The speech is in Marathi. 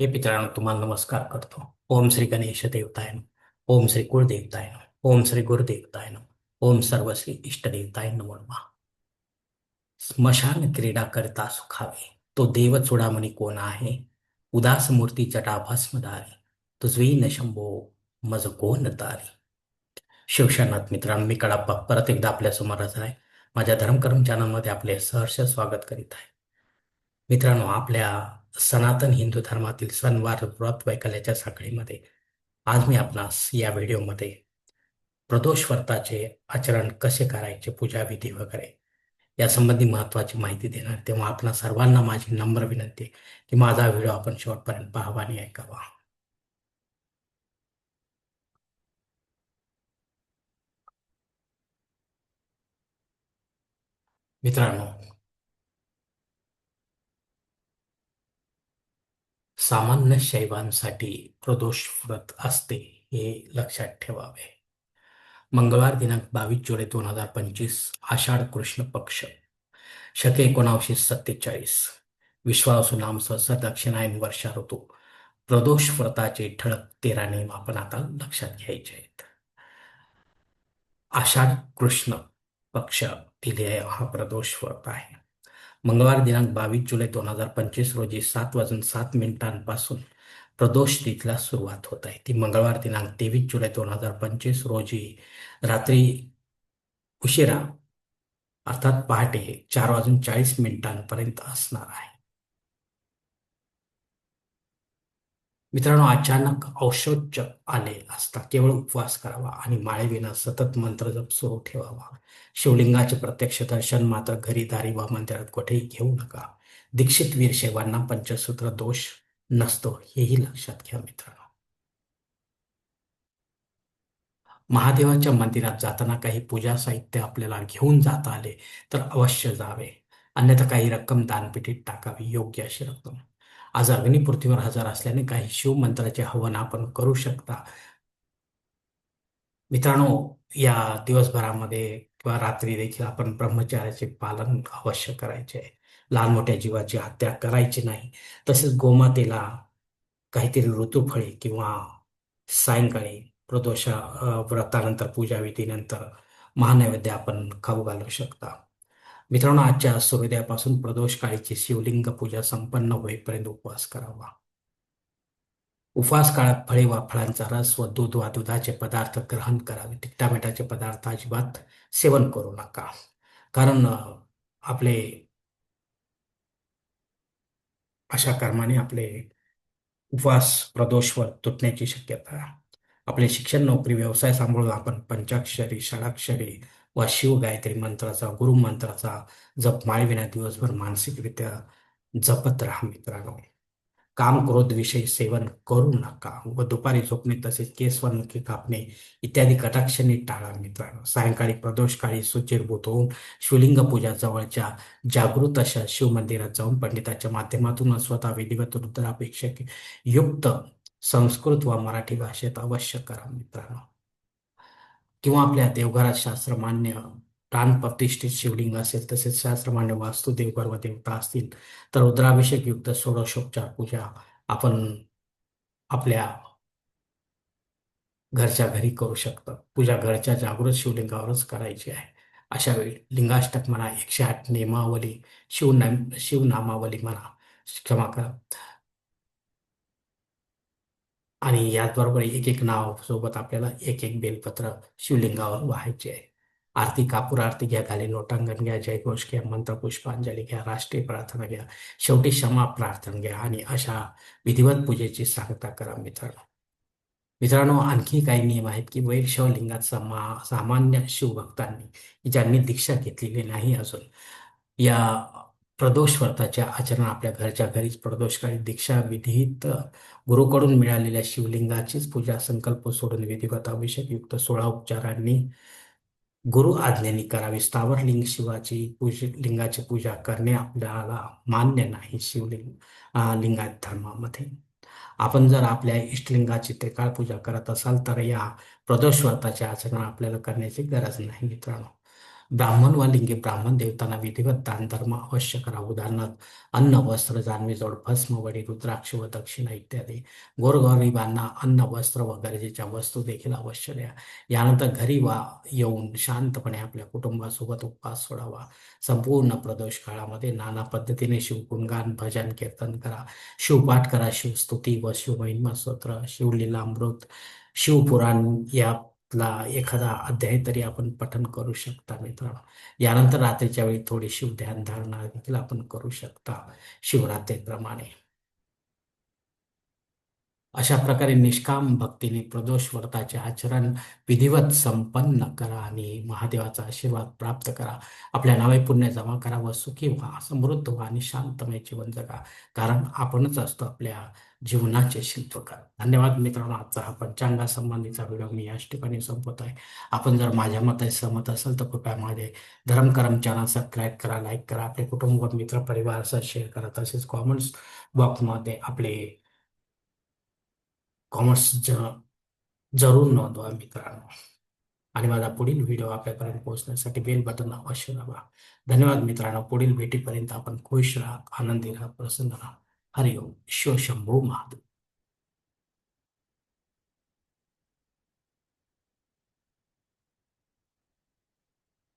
हे मित्रांनो तुम्हाला नमस्कार करतो. ओम श्री गणेश देवताय ओम श्री कुळदेवताय ओम श्री गुरुदेवताय ओम सर्व श्री इष्टदेवताय नमो नमः. स्मशान क्रीडा करता सुखावे तो देव चुडामणी कोण आहे? उदास मूर्ती जटा दारे तुझवी न शंभो मज कोण तारी? शिवशनाथ मित्रांनो मी कडाप्पा परत एकदा आपल्यासमोर आहे. माझ्या धर्मकर्म चॅनलमध्ये आपले सहर्ष स्वागत करीत आहे. मित्रांनो आपल्या सनातन हिंदू धर्मातील सणवार व्रत वैकल्याच्या साखळीमध्ये आज मी आपणास या व्हिडिओमध्ये प्रदोष व्रताचे आचरण कसे करायचे पूजाविधी वगैरे यासंबंधी महत्वाची माहिती देणार. तेव्हा आपणा सर्वांना माझी नम्र विनंती की माझा व्हिडिओ आपण शेवटपर्यंत पाहावा आणि ऐकावा. मित्रांनो सामान्य शैवांसाठी प्रदोष व्रत असते हे लक्षात ठेवावे. मंगळवार दिनांक बावीस जुलै दोन हजार पंचवीस आषाढ कृष्ण पक्ष शके एकोणावीसशे सत्तेचाळीस. विश्वासू नाम सहसा दक्षिणायन वर्षा ऋतू प्रदोष व्रताचे ठळक तेरा नियम आपण आता लक्षात घ्यायचे आहेत. आषाढ कृष्ण पक्ष दिले हा प्रदोष व्रत आहे. मंगळवार दिनांक बावीस जुलै दोन हजार पंचवीस रोजी सात वाजून सात मिनिटांपासून प्रदोष तिथला सुरुवात होत आहे. ती मंगळवार दिनांक तेवीस जुलै दोन हजार पंचवीस रोजी रात्री उशिरा अर्थात पहाटे चार वाजून चाळीस मिनिटांपर्यंत असणार आहे. मित्रांनो अचानक औषोच आले असता केवळ उपवास करावा आणि माळेविना सतत मंत्र जप सुरू ठेवावा. शिवलिंगाचे प्रत्यक्ष दर्शन मात्र घरी दारी वा मंदिरात कुठेही घेऊ नका. दीक्षित वीर शेवांना पंचसूत्र दोष नसतो हेही लक्षात घ्या मित्रांनो. महादेवाच्या मंदिरात जाताना काही पूजा साहित्य आपल्याला घेऊन जाता आले तर अवश्य जावे. अन्यथा काही रक्कम दानपेटीत टाकावी योग्य अशी रक्कम. आज अग्निपूर्तीवर हजर असल्याने काही शिवमंत्राचे हवन आपण करू शकता. मित्रांनो या दिवसभरामध्ये किंवा रात्री देखील आपण ब्रह्मचार्याचे पालन अवश्य करायचे आहे. लहान मोठ्या जीवाची हत्या करायची नाही. तसेच गोमातेला काहीतरी ऋतुफळे किंवा सायंकाळी प्रदोष व्रतानंतर पूजा विधीनंतर महानैवेद्य आपण खाऊ घालू शकता. मित्रांनो आजच्या सूर्योदयापासून प्रदोष काळीची शिवलिंग पूजा संपन्न होईपर्यंत उपवास करावा. उपवास काळात फळे वा फळांचा रस व दूध वा दुधाचे पदार्थ ग्रहण करावे. तिखटामिठाचे पदार्थ अजिबात सेवन करू नका. कारण आपले अशा कर्माने आपले उपवास प्रदोषवर तुटण्याची शक्यता. आपले शिक्षण नोकरी व्यवसाय सांभाळून आपण पंचाक्षरी षडाक्षरी वा शिव गायत्री मंत्राचा गुरुमंत्राचा जप माळविना दिवसभर मानसिकरित्या जपत राहा मित्रांनो. काम क्रोध विषयी सेवन करू नका व दुपारी झोपणे तसेच केस व कापणे इत्यादी कटाक्षने टाळा मित्रांनो. सायंकाळी प्रदोष काळी सुचिरभूत होऊन शिवलिंग पूजा जवळच्या जागृत अशा शिवमंदिरात जाऊन पंडिताच्या माध्यमातून स्वतः विधिवत रुद्रापेक्षा युक्त संस्कृत व मराठी भाषेत अवश्य करा मित्रांनो. किंवा आपल्या देवघरात शास्त्रमान्य प्राण प्रतिष्ठित शिवलिंग असेल तसेच शास्त्रमान्य वास्तू देवघर व देवता असतील तर रुद्राभिषेक युक्त षोडशोपचार पूजा आपण आपल्या घरच्या घरी करू शकतो. पूजा घरच्या जागृत शिवलिंगावरच करायची आहे. अशा वेळी लिंगाष्टक म्हणा एकशे आठ नियमावली शिवनाम शिवनामावली म्हणा क्षमा करा. आणि याचबरोबर एक एक नाव सोबत आपल्याला एक एक बेलपत्र शिवलिंगावर व्हायचे आहे. आरती कापूर आरती घ्या खाली लोटांगण घ्या जयघोष घ्या मंत्र पुष्पांजली घ्या राष्ट्रीय प्रार्थना घ्या शेवटी क्षमा प्रार्थना घ्या आणि अशा विधिवत पूजेची सांगता करा मित्रांनो. मित्रांनो आणखी काही नियम आहेत की वैरशवलिंगात समा सामान्य शिवभक्तांनी ज्यांनी दीक्षा घेतलेली नाही अजून या प्रदोष व्रताचे आचरण आपल्या घरच्या घरीच प्रदोषकाळी दीक्षा विधित गुरुकडून मिळालेल्या शिवलिंगाचीच पूजा संकल्प सोडून विधिवत अभिषेक युक्त सोळा उपचारांनी गुरु आज्ञेने करावी. स्थावर लिंग शिवाची पूज लिंगाची पूजा करणे आपल्याला मान्य नाही शिवलिंग लिंगात धर्मामध्ये आपण जर आपल्या इष्टलिंगाची त्रिकाळ पूजा करत असाल तर या प्रदोष व्रताचे आचरण आपल्याला करण्याची गरज नाही मित्रांनो. ब्राह्मण वा लिंगी ब्राह्मण देवतांना विधिवत दान धर्म अवश्य करा उदाहरणार्थ अन्न वस्त्र जानवी जोड भस्म वडी रुद्राक्ष व दक्षिणा इत्यादी. गोरगरिबांना अन्न वस्त्र व गरजेच्या वस्तू देखील अवश्य द्या. यानंतर घरी वा येऊन शांतपणे आपल्या कुटुंबासोबत उपवास सोडावा. संपूर्ण प्रदोष काळामध्ये नाना पद्धतीने शिवगुणगान भजन कीर्तन करा. शिवपाठ करा शिवस्तुती व शिवमहिमा स्तोत्र शिवलीलामृत शिवपुराण या एखादा अध्याय तरी आपण पठन करू शकता मित्रांनो. यानंतर रात्रीच्या वेळी थोडी शिवध्यान धारणा देखील आपण करू शकता शिवरात्रीप्रमाणे. अशा प्रकारे निष्काम भक्तीने प्रदोष व्रताचे आचरण विधिवत संपन्न करा आणि महादेवाचा आशीर्वाद प्राप्त करा. आपल्या नावे पुण्य जमा करा व सुखी व्हा समृद्ध व्हा आणि शांतमय जीवन जगा. कारण आपणच असतो आपल्या जीवनाचे शिल्पकार. धन्यवाद मित्रांनो. आजचा हा पंचांगा संबंधीचा व्हिडिओ मी याच ठिकाणी संपवत आहे. आपण जर माझ्या मते सहमत असेल तर कृपया माझे धर्म चॅनल सबस्क्राईब करा लाईक करा. आपले कुटुंब मित्र परिवारासह शेअर करा. तसेच कॉमेंट्स बॉक्समध्ये आपले कॉमर्स ज जरूर नोंदवा मित्रांनो. आणि माझा पुढील व्हिडिओ आपल्यापर्यंत पोहोचण्यासाठी बेल बटन अवश्य दाबा. धन्यवाद मित्रांनो. पुढील भेटीपर्यंत आपण खुश राहा आनंदी राहा प्रसन्न राहा. हरिओम शिव शंभू महादेव